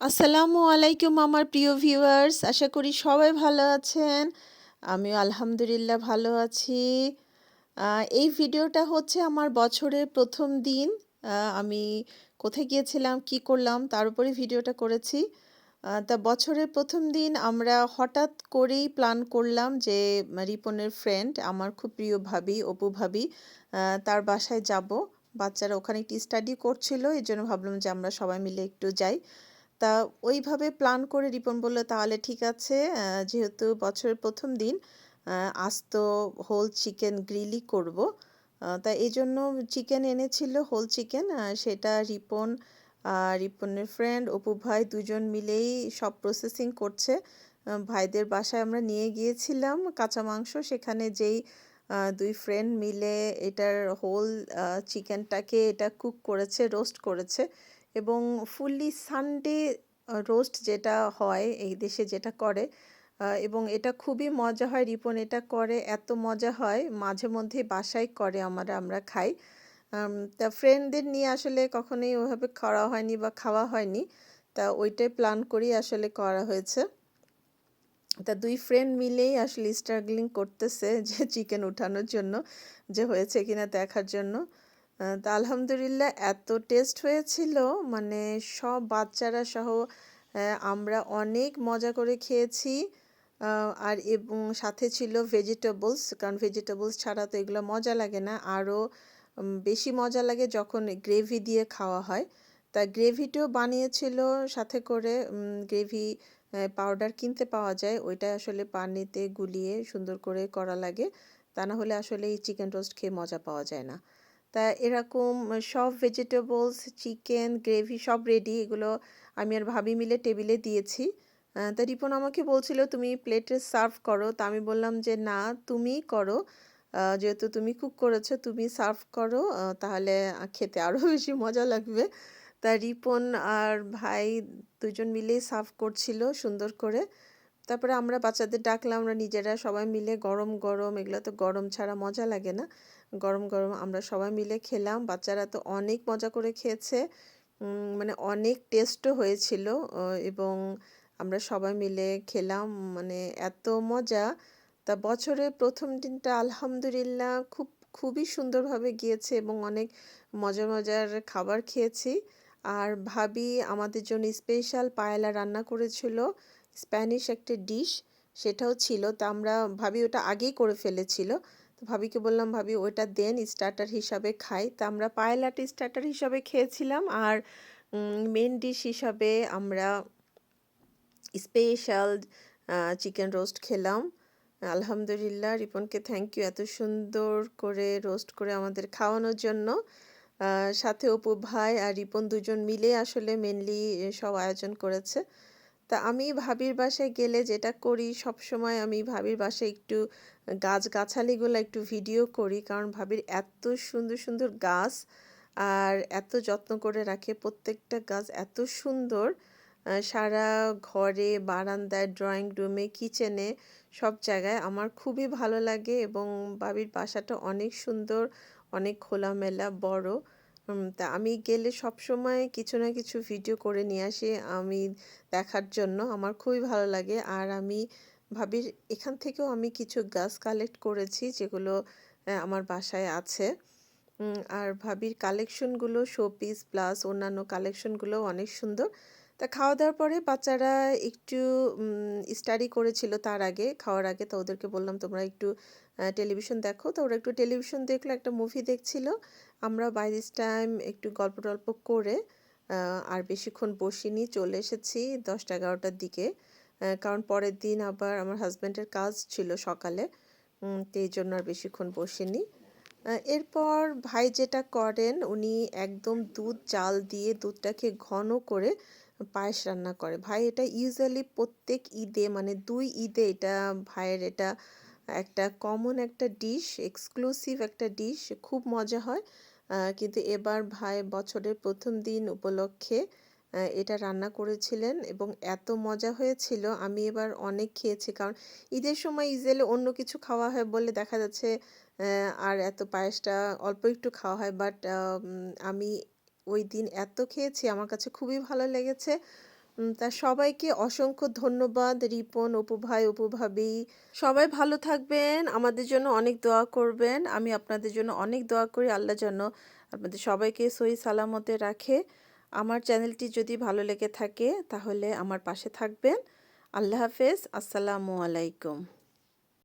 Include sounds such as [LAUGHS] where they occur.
আসসালামু আলাইকুম আমার প্রিয় ভিউয়ার্স, আশা করি সবাই ভালো আছেন। আমিও আলহামদুলিল্লাহ ভালো আছি। এই ভিডিওটা হচ্ছে আমার বছরের প্রথম দিন। আমি কোথায় গিয়েছিলাম, কি করলাম, তার উপরে ভিডিওটা করেছি। তা বছরের প্রথম দিন আমরা হঠাৎ করেই প্ল্যান করলাম যে, রিপনের ফ্রেন্ড আমার খুব প্রিয় ভাবি, অপু ভাবি তার বাসায় যাব। বাচ্চারা ওখানে একটি স্টাডি করছিল এই জন্য ভাবলাম যে আমরা সবাই মিলে একটু যাই। তা ওইভাবে প্ল্যান করে রিপন বলল তাহলে ঠিক আছে যেহেতু বছরের প্রথম দিন আহ, আজ তো হোল চিকেন গ্রিলই করব তা এই জন্য চিকেন এনেছিল হোল চিকেন সেটা রিপন রিপনের ফ্রেন্ড অপু ভাই দুজন মিলেই সব প্রসেসিং করছে। ভাইদের বাসায় আমরা নিয়ে গিয়েছিলাম কাঁচা মাংস সেখানে যেই দুই ফ্রেন্ড মিলে এটার হোল চিকেনটাকে এটা কুক করেছে রোস্ট করেছে। এবং ফুললি সানডে রোস্ট যেটা হয় এই দেশে যেটা করে এবং এটা খুবই মজা হয়। রিপন, এটা করে, এত মজা হয়, মাঝে মধ্যেই বাসায় করে আমরা আমরা খাই। তা ফ্রেন্ডদের নিয়ে আসলে কখনোই ওভাবে করা হয়নি বা খাওয়া হয়নি। তা ওইটাই প্ল্যান করেই আসলে করা হয়েছে। তা দুই ফ্রেন্ড মিলেই আসলে স্ট্রাগলিং করতেছে যে চিকেন উঠানোর জন্য, যে হয়েছে কিনা দেখার জন্য। তা আলহামদুলিল্লাহ এত টেস্ট হয়েছিল মানে সব বাচ্চারা সহ আমরা অনেক মজা করে খেয়েছি। আর এবং সাথে ছিল ভেজিটেবলস কারণ ভেজিটেবলস ছাড়া তো এগুলো মজা লাগে না। আরও বেশি মজা লাগে যখন গ্রেভি দিয়ে খাওয়া হয়। তা গ্রেভিটাও বানিয়েছিল সাথে করে গ্রেভি পাউডার কিনতে পাওয়া যায়। ওইটা আসলে পানিতে গুলিয়ে সুন্দর করে করা লাগে। তা না হলে আসলে এই চিকেন রোস্ট খেয়ে মজা পাওয়া যায় না। তা এরকম সব ভেজিটেবলস চিকেন গ্রেভি সব রেডি এগুলো আমি আর ভাবি মিলে টেবিলে দিয়েছি। তা রিপন আমাকে বলছিল, তুমি প্লেটে সার্ভ করো। তা আমি বললাম যে, না তুমিই করো। যেহেতু তুমি কুক করেছ, তুমি সার্ভ করো। তাহলে খেতে আরও [LAUGHS] বেশি মজা লাগবে। তা রিপন আর ভাই দুজন মিলেই সার্ভ করছিল সুন্দর করে। তারপরে আমরা বাচ্চাদের ডাকলাম আমরা নিজেরা সবাই মিলে গরম গরম, এগুলো তো গরম ছাড়া মজা লাগে না। গরম গরম আমরা সবাই মিলে খেলাম। বাচ্চারা তো অনেক মজা করে খেয়েছে। মানে অনেক টেস্টও হয়েছিল। এবং আমরা সবাই মিলে খেলাম। মানে এত মজা। তা বছরের প্রথম দিনটা আলহামদুলিল্লাহ খুব, খুবই সুন্দরভাবে গিয়েছে এবং অনেক মজার মজার খাবার খেয়েছি। আর ভাবি আমাদের জন্য স্পেশাল পায়েলা রান্না করেছিল। স্প্যানিশ একটা ডিশ, সেটাও ছিল। তা আমরা ভাবি ওটা আগেই করে ফেলেছিল। তো ভাবিকে বললাম, ভাবি ওটা দেন স্টার্টার হিসাবে খাই। তা আমরা পায়েলাটা স্টার্টার হিসাবে খেয়েছিলাম। আর মেন ডিশ হিসাবে আমরা স্পেশাল চিকেন রোস্ট খেলাম। আলহামদুলিল্লাহ, রিপনকে থ্যাংক ইউ এত সুন্দর করে রোস্ট করে আমাদের খাওয়ানোর জন্য। সাথে অপু ভাই আর রিপন দুজন মিলে আসলে মেনলি সব আয়োজন করেছে। তা আমি ভাবির বাসায় গেলে যেটা করি সব সময় আমি ভাবির বাসায় একটু গাছ গাছালিগুলো একটু ভিডিও করি। কারণ ভাবির এত সুন্দর সুন্দর গাছ আর এত যত্ন করে রাখে। প্রত্যেকটা গাছ এত সুন্দর। সারা ঘরে, বারান্দায় ড্রয়িং রুমে কিচেনে সব জায়গায় আমার খুবই ভালো লাগে এবং ভাবির বাসাটা অনেক সুন্দর, অনেক খোলামেলা, বড়। তা আমি গেলে সব সময় কিছু না কিছু ভিডিও করে নিয়ে আসি আমি দেখার জন্য। আমার খুবই ভালো লাগে। আর আমি ভাবির এখান থেকেও আমি কিছু গাছ কালেক্ট করেছি যেগুলো আমার বাসায় আছে। আর ভাবির কালেকশনগুলো শো পিস প্লাস অন্যান্য কালেকশনগুলো অনেক সুন্দর। তা খাওয়া দাওয়ার পরে বাচ্চারা একটু স্টাডি করেছিল তার আগে, খাওয়ার আগে। তো ওদেরকে বললাম, তোমরা একটু টেলিভিশন দেখো। তো ওরা একটু টেলিভিশন দেখল, একটা মুভি দেখছিল। আমরা বাই দিস টাইম একটু গল্প টল্প করে আর বেশিক্ষণ বসিনি, চলে এসেছি দশটা এগারোটার দিকে। কারণ পরের দিন আবার আমার হাজব্যান্ডের কাজ ছিল সকালে এই জন্য আর বেশিক্ষণ বসিনি। এরপর ভাই যেটা করেন, উনি একদম দুধ, চাল দিয়ে দুধটাকে ঘন করে পায়েস রান্না করে। ভাই এটা ইউজুয়ালি প্রত্যেক ঈদে মানে দুই ঈদে এটা ভাইয়ের এটা একটা কমন একটা ডিশ এক্সক্লুসিভ একটা ডিশ খুব মজা হয়। কিন্তু এবার ভাই বছরের প্রথম দিন উপলক্ষে এটা রান্না করেছিলেন এবং এত মজা হয়েছিল, আমি এবার অনেক খেয়েছি। কারণ ঈদের সময় ইজেলে অন্য কিছু খাওয়া হয় বলে দেখা যাচ্ছে আর এত পায়েসটা অল্প একটু খাওয়া হয় বাট আমি ওই দিন এত খেয়েছি, আমার কাছে খুবই ভালো লেগেছে। তা সবাইকে অসংখ্য ধন্যবাদ রিপন, অপু ভাই। সবাই ভালো থাকবেন, আমাদের জন্য অনেক দোয়া করবেন। আমি আপনাদের জন্য অনেক দোয়া করি আল্লাহ যেন আপনাদের সবাইকে সই সালামতে রাখে। আমার চ্যানেলটি যদি ভালো লেগে থাকে তাহলে আমার পাশে থাকবেন। আল্লাহ হাফেজ। আসসালামু আলাইকুম।